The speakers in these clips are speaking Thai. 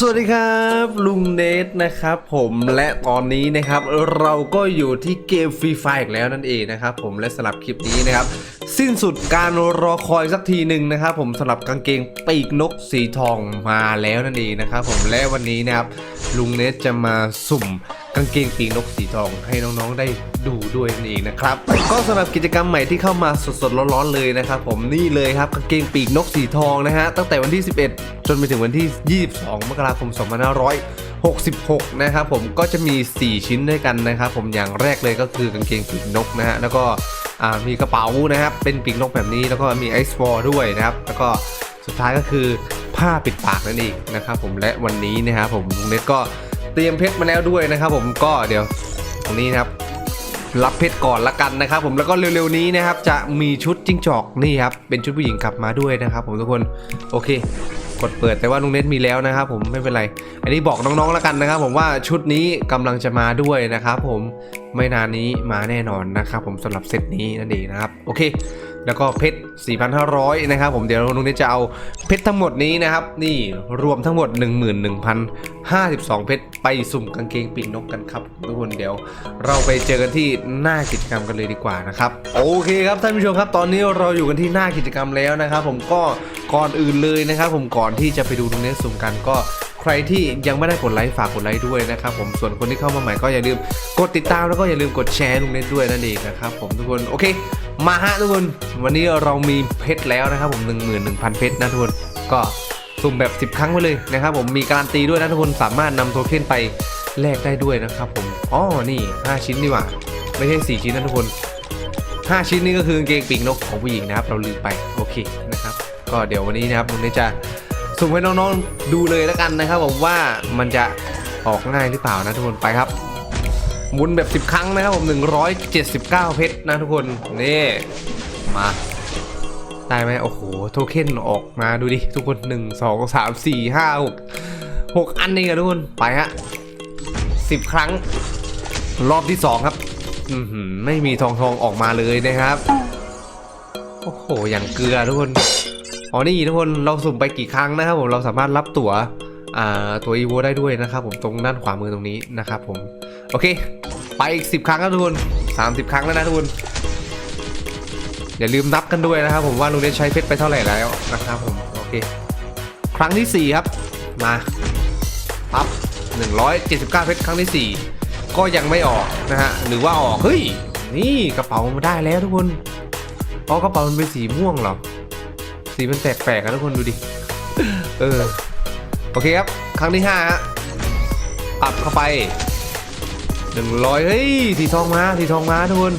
สวัสดีครับลุงเนทนะครับผมและตอนนี้นะครับเราก็อยู่ที่เกมฟรีไฟอีกแล้วนั่นเองนะครับผมและสำหรับคลิปนี้นะครับ สิ้นสุดการรอคอยสักทีหนึ่งนะครับผมสำหรับกางเกงปีกนกสีทองมาแล้วนั่นเองนะครับผมและวันนี้นะครับลุงเนทจะมาสุ่มกางเกงปีกนกสีทองให้น้องๆได้ดูด้วยนั่นเองนะครับก็สำหรับกิจกรรมใหม่ที่เข้ามาสดๆร้อนๆเลยนะครับผมนี่เลยครับกางเกงปีกนกสีทองนะฮะตั้งแต่วันที่ 11 จนไปถึงวันที่ 22มกราราคม2566 นะครับผมก็จะมี 4 ชิ้นด้วยกันนะครับผมอย่างแรกเลยก็คือกางเกงปีกนกนะฮะแล้วก็มีกระเป๋านะครับเป็นปีกนกแบบนี้แล้วก็มีไอซ์บอลด้วยนะครับแล้วก็สุดท้ายก็คือผ้าปิดปากนั่นเองนะครับผมและวันนี้นะครับผมลุงเน็ตก็เตรียมเพชรมาแล้วด้วยนะครับ ผมก็เดี๋ยวตรงนี้นะครับรับเพชรก่อนละกันนะครับ ผมแล้วก็เร็วๆนี้นะครับ จะมีชุดจิ้งจอกนี่ครับเป็นชุดผู้หญิงกลับมาด้วยนะครับ ผมทุกคนโอเค กดเปิดแต่ว่าลุงเน็ตมีแล้วนะครับผมไม่เป็นไร อันนี้บอกน้องๆแล้วกันนะครับ ผมว่าชุดนี้กำลังจะมาด้วยนะครับผมไม่นานนี้มาแน่นอนนะครับผมสำหรับเซตนี้นั่นเองนะครับโอเค แล้วก็เพชร 4,500 นะครับผมเดี๋ยวลุงน็ตจะเอาเพชรทั้งหมดนี้นะครับ นี่รวมทั้งหมด 11,052 เพชรไปสุ่มกางเกงปีกนกกันครับทุกคนเดี๋ยวเราไปเจอกันที่หน้ากิจกรรมกันเลยดีกว่านะครับ โอเคครับท่านผู้ชมครับ ตอนนี้เราอยู่กันที่หน้ากิจกรรมแล้วนะครับ ผมก็ก่อนอื่นเลยนะครับ ผมก่อนที่จะไปดูตรงนี้สุ่มกันก็ใครที่ยังไม่ได้กดไลค์ฝากกดไลค์ด้วยนะครับผมส่วนคนที่เข้ามาใหม่ก็อย่าลืมกดติดตามแล้วก็อย่าลืมกดแชร์ลงเน็ตด้วยนั่นเองนะครับผมทุกคนโอเค มาฮะทุกคนวันนี้เรามีเพชรแล้วนะครับผม 11,000 เพชรนะทุกคนก็สุ่มแบบ 10 ครั้งไปเลยนะครับผมมีการันตีด้วยนะทุกคนสามารถนำโทเค็นไปแลกได้ด้วยนะครับผมอ๋อนี่ 5 ชิ้นดีกว่า ไม่ใช่ 4 ชิ้นนะทุกคน 5 ชิ้นนี้ก็คือกางเกงปีกนกของผู้หญิงนะครับ เราลืมไปโอเคนะครับ ก็เดี๋ยววันนี้นะครับผมจะสุ่มให้น้องๆดูเลยแล้วกันนะครับผมว่ามันจะออกง่ายหรือเปล่านะทุกคนไปครับ หมุนแบบ 10 ครั้งนะครับผม179 เพชรนะทุกคนนี่มาได้ไหมโอ้โหโทเค็นออกมาดูดิทุกคน 1 2 3 4 5 6 6 อันเองอะทุกคนไปฮะ10 ครั้ง รอบที่ 2 ครับอือหือไม่มีทองทองออกมาเลยนะครับโอ้โหอย่างเกลือทุกคนอ๋อนี่ทุกคนเราสุ่มไปกี่ครั้งนะครับผมเราสามารถรับตั๋วตัวอีโวได้ด้วยนะครับผมตรงด้านขวามือตรงนี้นะครับผม โอเค ไปอีก10ครั้งครับทุกคน30ครั้งแล้วนะทุกคนอย่าลืมนับกันด้วยนะครับผมว่าลุงเดชใช้เพชรไปเท่าไหร่แล้วนะครับผมโอเค ครั้งที่ 4 ครับมาปั๊บ179 เพชรครั้งที่ 4 ก็ยังไม่ออกนะฮะหรือว่าออกเฮ้ยนี่กระเป๋ามาได้แล้วทุกคนอ๋อกระเป๋ามันเป็นสีม่วงเหรอสีมันแปลกๆนะทุกคนดูดิเออโอเคครับ ครั้งที่5ฮะปับเข้าไป หนึ่งร้อยเฮ้ยสีทองมาสีทองมาทุกคน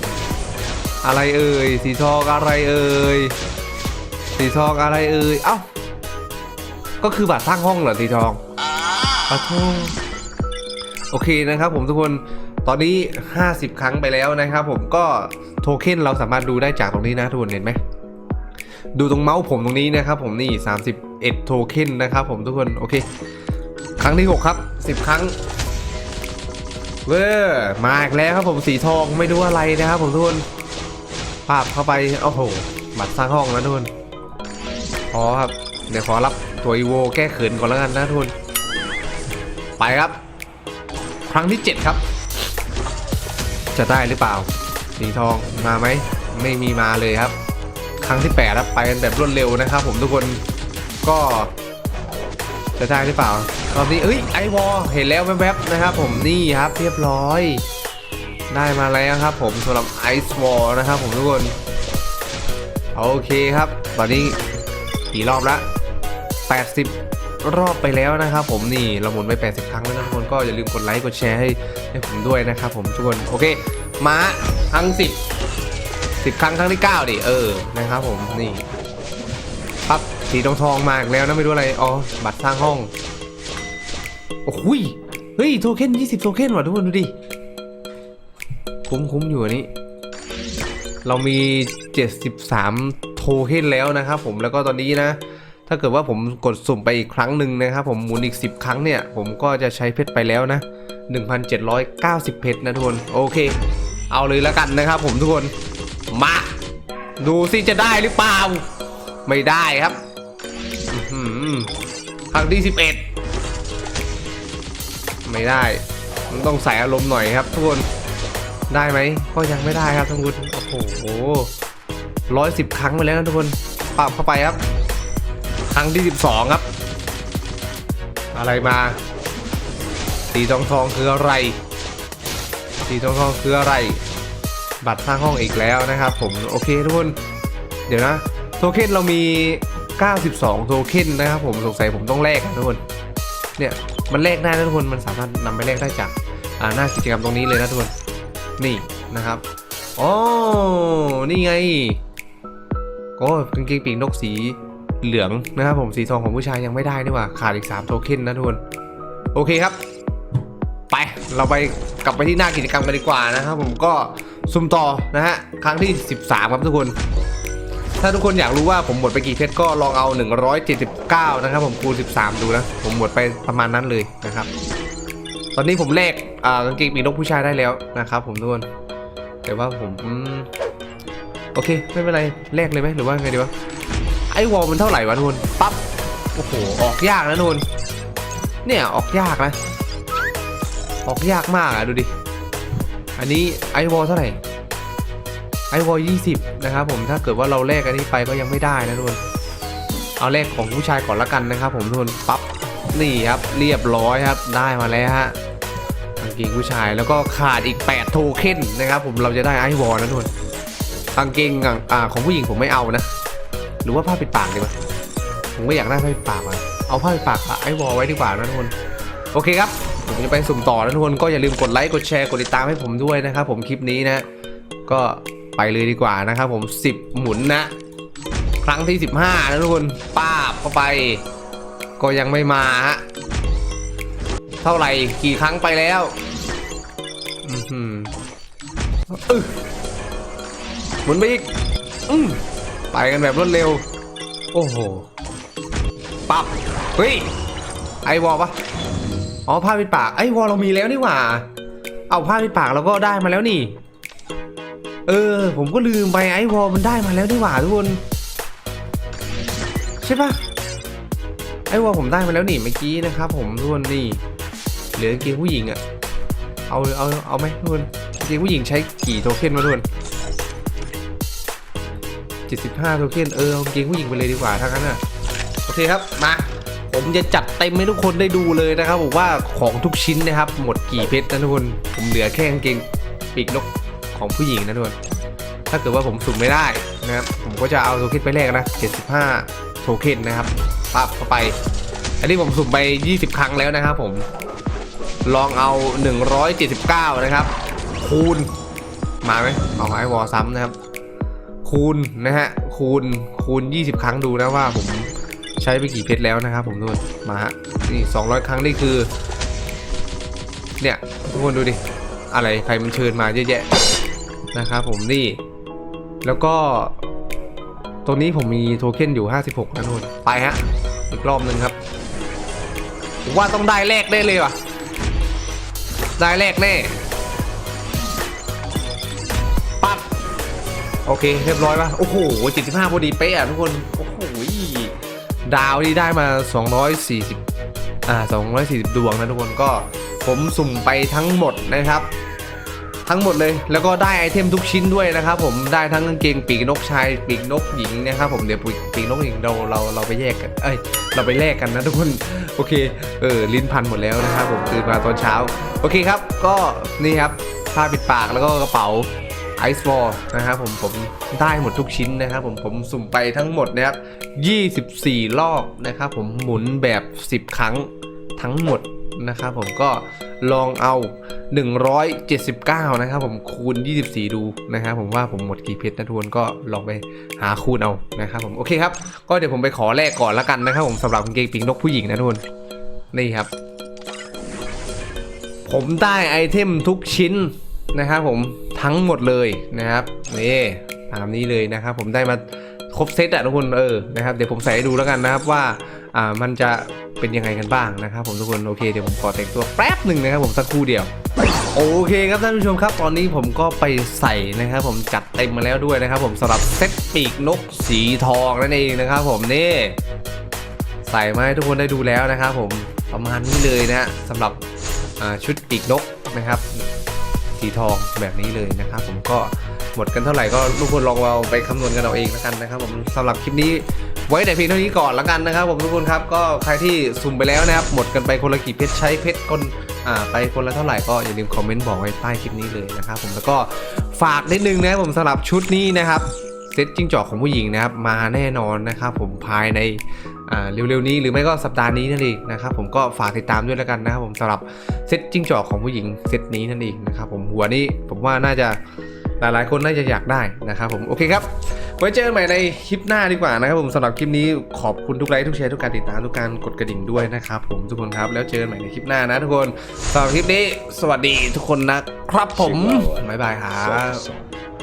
อะไรเอ่ยสีทองอะไรเอ่ยสีทองอะไรเอ่ยเอ้าก็คือบัตรสร้างห้องเหรอสีทองปะโทโอเคนะครับผมทุกคนตอนนี้ 50 ครั้งไปแล้วนะครับผมก็โทเค็นเราสามารถดูได้จากตรงนี้นะทุกคนเห็นไหมดูตรงเมาส์ผมตรงนี้นะครับผมนี่ 31 โทเค็นนะครับผมทุกคนโอเค ครั้งที่ 6 ครับ 10 ครั้ง เว้อมาอีกแล้วครับผมสีทองไม่รู้อะไรนะครับผมทุกคนภาพเข้าไปโอ้โหบัตรสร้างห้องนะทุกคนขอครับเดี๋ยวขอรับตัวอีโวแก้เขินก่อนแล้วกันนะทุกคนไปครับ ครั้งที่ 7 ครับ จะได้หรือเปล่า สีทองมาไหมไม่มีมาเลยครับ ครั้งที่8ครับไปกันแบบรวดเร็วนะครับ ผมทุกคนก็จะได้หรือเปล่า รอบนี้เอ้ยไอวอลเห็นแล้วแวบๆนะครับ ผมนี่ครับเรียบร้อย ได้มาแล้วครับ ผมสำหรับไอซ์วอลนะครับ ผมทุกคนโอเคครับ ตอนนี้กี่รอบละ80 รอบไปแล้วนะครับ ผมนี่เราหมุนไป 80 ครั้งแล้วนะทุกคนก็อย่าลืมกดไลค์กดแชร์ให้ให้ผมด้วยนะครับ ผมทุกคนโอเคมาครั้ง 10 10 ครั้งครั้งที่ 9 ดิเออนะครับ ผมนี่ปั๊บสีทองทองมาอีกแล้วนะไม่รู้อะไรอ๋อบัตรสร้างห้อง โอ้โหยเฮ้ย โทเค็น20 โทเค็นว่ะทุกคนดูดิ คุ้มคุ้มอยู่อันนี้ เรามี 73 โทเค็นแล้วนะครับผมแล้วก็ตอนนี้นะ ถ้าเกิดว่าผมกดสุ่มไปอีกครั้งหนึ่งนะครับผมหมุนอีก 10 ครั้งเนี่ย ผมก็จะใช้เพชรไปแล้วนะ 1,790 เพชรนะทุกคน โอเค เอาเลยแล้วกันนะครับผมทุกคน มา ดูสิจะได้หรือเปล่า ไม่ได้ครับอื้อหือครั้งที่ 11 ไม่ได้ มันต้องใส่อารมณ์หน่อยครับทุกคนได้ไหมก็ยังไม่ได้ครับทุกคนโอ้โหร้อยสิบครั้งไปแล้วนะทุกคนปรับเข้าไปครับ ครั้งที่สิบสองครับ อะไรมาสีทองทองคืออะไรสีทองทองคืออะไร บัตรสร้างห้องอีกแล้วนะครับ ผมโอเคทุกคนเดี๋ยวนะโทเค็นเรามี 92 โทเค็นนะครับผมสงสัยผมต้องแลกอะทุกคนเนี่ย มันแลกได้นะทุกคนมันสามารถนำไปแลกได้จากหน้ากิจกรรมตรงนี้เลยนะทุกคนนี่นะครับอ๋อนี่ไงโอ้กางเกงปีกนกสีเหลืองนะครับผมสีทองของผู้ชายยังไม่ได้นี่หว่าขาดอีก 3 โทเค็นนะทุกคนโอเคครับ ไปเราไปกลับไปที่หน้ากิจกรรมกันดีกว่านะครับผมก็ซุ่มต่อนะฮะครั้งที่ 13 ครับทุกคน ถ้าทุกคนอยากรู้ว่าผมหมดไปกี่เพชรก็ลองเอา 179 นะครับ ผมคูณ13 ดูนะ ผมหมดไปประมาณนั้นเลยนะครับ ตอนนี้ผมแลกอ่ากางเกงปีนกผู้ชายได้แล้วนะครับ ผมทุกคนแต่ว่าผมอืมโอเค ไม่เป็นไรแลกเลยไหมหรือว่าไงดีวะไอ้วอลมันเท่าไหร่วะทุกคนปั๊บโอ้โหออกยากนะทุกคนเนี่ยออกยากนะออกยากมากอะดูดิ อันนี้ไอวอลเท่าไหร่ วอลยี่สิบนะครับผมถ้าเกิดว่าเราแลกอันนี้ไปก็ยังไม่ได้นะทุกคนเอาแลกของผู้ชายก่อนละกันนะครับ ผมทุกคนปั๊บนี่ครับเรียบร้อยครับได้มาแล้วฮะกางเกงผู้ชายแล้วก็ขาดอีก 8 โทเค็นนะครับ ผมเราจะได้ไอวอลนะทุกคนกางเกงอ่าของผู้หญิงผมไม่เอานะ หรือว่าผ้าปิดปากดีกว่าผมก็อยากได้ผ้าปิดปากอะเอาผ้าปิดปากไอวอลไว้ดีกว่านะทุกคนโอเคครับผมจะไปสุ่มต่อนะทุกคนก็อย่าลืมกดไลค์กดแชร์กดติดตามให้ผมด้วยนะครับผมคลิปนี้นะ ก็ ไปเลยดีกว่านะครับผม 10 หมุนนะ ครั้งที่ 15 นะทุกคนป้าบเข้าไป ก็ยังไม่มาฮะเท่าไหร่กี่ครั้งไปแล้วอือหือหมุนไปอีกอืมไปกันแบบรวดเร็ว โอ้โหปับเฮ้ยไอวอลปะอ๋อผ้าปิดปากไอวอลเรามีแล้วนี่หว่า เอาผ้าปิดปากเราก็ได้มาแล้วนี่ เออ ผมก็ลืมไปไอวอลมันได้มาแล้วนี่หว่าทุกคน ใช่ปะไอวอลผมได้มาแล้วนี่เมื่อกี้นะครับ ผมทุกคนนี่เหลือกางเกงผู้หญิงอะเอาเอาเอาไหมทุกคนกางเกงผู้หญิงใช้กี่โทเค็นมาทุกคน75โทเค็นเออเอากางเกงผู้หญิงไปเลยดีกว่าถ้างั้นอะโอเคครับมาผมจะจัดเต็มให้ทุกคนได้ดูเลยนะครับผมว่าของทุกชิ้นนะครับ หมดกี่เพชรนะทุกคน ผมเหลือแค่กางเกงปีกนก ของผู้หญิงนะทุกคนถ้าเกิดว่าผมสุ่มไม่ได้นะครับผมก็จะเอาโทเค็นไปแลกนะ 75 โทเค็นนะครับปั๊บเข้าไป อันนี้ผมสุ่มไป 20 ครั้งแล้วนะครับผมลองเอา 179 นะครับ คูณ มาไหมเอาไอวอซ้ำนะครับ คูณนะฮะคูณคูณ 20 ครั้งดูนะว่าผมใช้ไปกี่เพชรแล้วนะครับ ผมทุกคนมาฮะนี่ 200 ครั้งนี่คือ เนี่ยทุกคนดูดิ อะไรใครมันเชิญมาเยอะแยะ นะครับผมนี่ แล้วก็ ตรงนี้ผมมีโทเค็นอยู่ 56นะทุกคนไปฮะ อีกรอบหนึ่งครับผมว่าต้องได้แรกได้เลยว่ะ ได้แรกแน่ปั๊บโอเค เรียบร้อยป่ะ โอ้โห 75 พอดีเป๊ะอะทุกคน โอ้โหดาวนี่ได้มา 240 อ่า 240 ดวงนะทุกคนก็ผมสุ่มไปทั้งหมดนะครับ ทั้งหมดเลย แล้วก็ได้ไอเทมทุกชิ้นด้วยนะครับผมได้ทั้งกางเกงปีกนกชายปีกนกหญิงนะครับผมเดี๋ยวปีกปีกนกหญิงเราเราเราไปแยกกันเอ้ยเราไปแลกกันนะทุกคนโอเคเออลิ้นพันหมดแล้วนะครับผมตื่นมาตอนเช้า โอเคครับ ก็นี่ครับผ้าปิดปากแล้วก็กระเป๋าไอซ์วอลนะครับผมผมได้หมดทุกชิ้นนะครับผมผมสุ่มไปทั้งหมดนะครับ24 รอบนะครับผมหมุนแบบ 10 ครั้งทั้งหมด นะครับผมก็ลองเอา 179 นะครับผมคูณ 24 ดูนะครับผมว่าผมหมดกี่เพชรนะทุกคนก็ลองไปหาคูณเอานะครับผมโอเคครับ ก็เดี๋ยวผมไปขอแลกก่อนละกันนะครับผมสำหรับกางเกงปีกนกผู้หญิงนะทุกคนนี่ครับ ผมได้ไอเทมทุกชิ้นนะครับผมทั้งหมดเลยนะครับนี่ตามนี้เลยนะครับผมได้มาครบเซตอะทุกคนเออนะครับเดี๋ยวผมใส่ให้ดูแล้วกันนะครับว่า อ่ามันจะเป็นยังไงกันบ้างนะครับผมทุกคนโอเคเดี๋ยวผมขอแต่งตัวแป๊บหนึ่งนะครับผมสักครู่เดียวโอเคครับท่านผู้ชมครับ ตอนนี้ผมก็ไปใส่นะครับผมจัดเต็มมาแล้วด้วยนะครับผมสำหรับเซตปีกนกสีทองนั่นเองนะครับผมนี่ใส่มาให้ทุกคนได้ดูแล้วนะครับผมประมาณนี้เลยนะสำหรับชุดปีกนกนะครับ สีทองแบบนี้เลยนะครับผมก็ หมดกันเท่าไหร่ก็ทุกคนลองเอาไปคำนวณกันเอาเองแล้วกันนะครับผมสำหรับคลิปนี้ไว้แต่เพียงเท่านี้ก่อนแล้วกันนะครับ ผมทุกคนครับก็ใครที่สุ่มไปแล้วนะครับหมดกันไปคนละกี่เพชรใช้เพชรคนอ่าไปคนละเท่าไหร่ก็อย่าลืมคอมเมนต์บอกไว้ใต้คลิปนี้เลยนะครับผมแล้วก็ฝากนิดนึงนะครับผมสำหรับชุดนี้นะครับเซตจิ้งจอกของผู้หญิงนะครับมาแน่นอนนะครับผมภายในอ่าเร็วๆนี้หรือไม่ก็สัปดาห์นี้นั่นเองนะครับผมก็ฝากติดตามด้วยแล้วกันนะครับผมสำหรับเซตจิ้งจอกของผู้หญิงเซตนี้นั่นเองนะครับผมหัวนี้ผมว่าน่าจะ ลายๆ คนน่าจะอยากได้นะครับผมโอเคครับ ไว้เจอกันใหม่ในคลิปหน้าดีกว่านะครับผมสำหรับคลิปนี้ขอบคุณทุกไลค์ทุกแชร์ทุกการติดตามทุกการกดกระดิ่งด้วยนะครับผมทุกคนครับแล้วเจอกันใหม่ในคลิปหน้านะทุกคนสำหรับคลิปนี้ สวัสดีทุกคนนะครับผมบ๊ายบายครับ Song.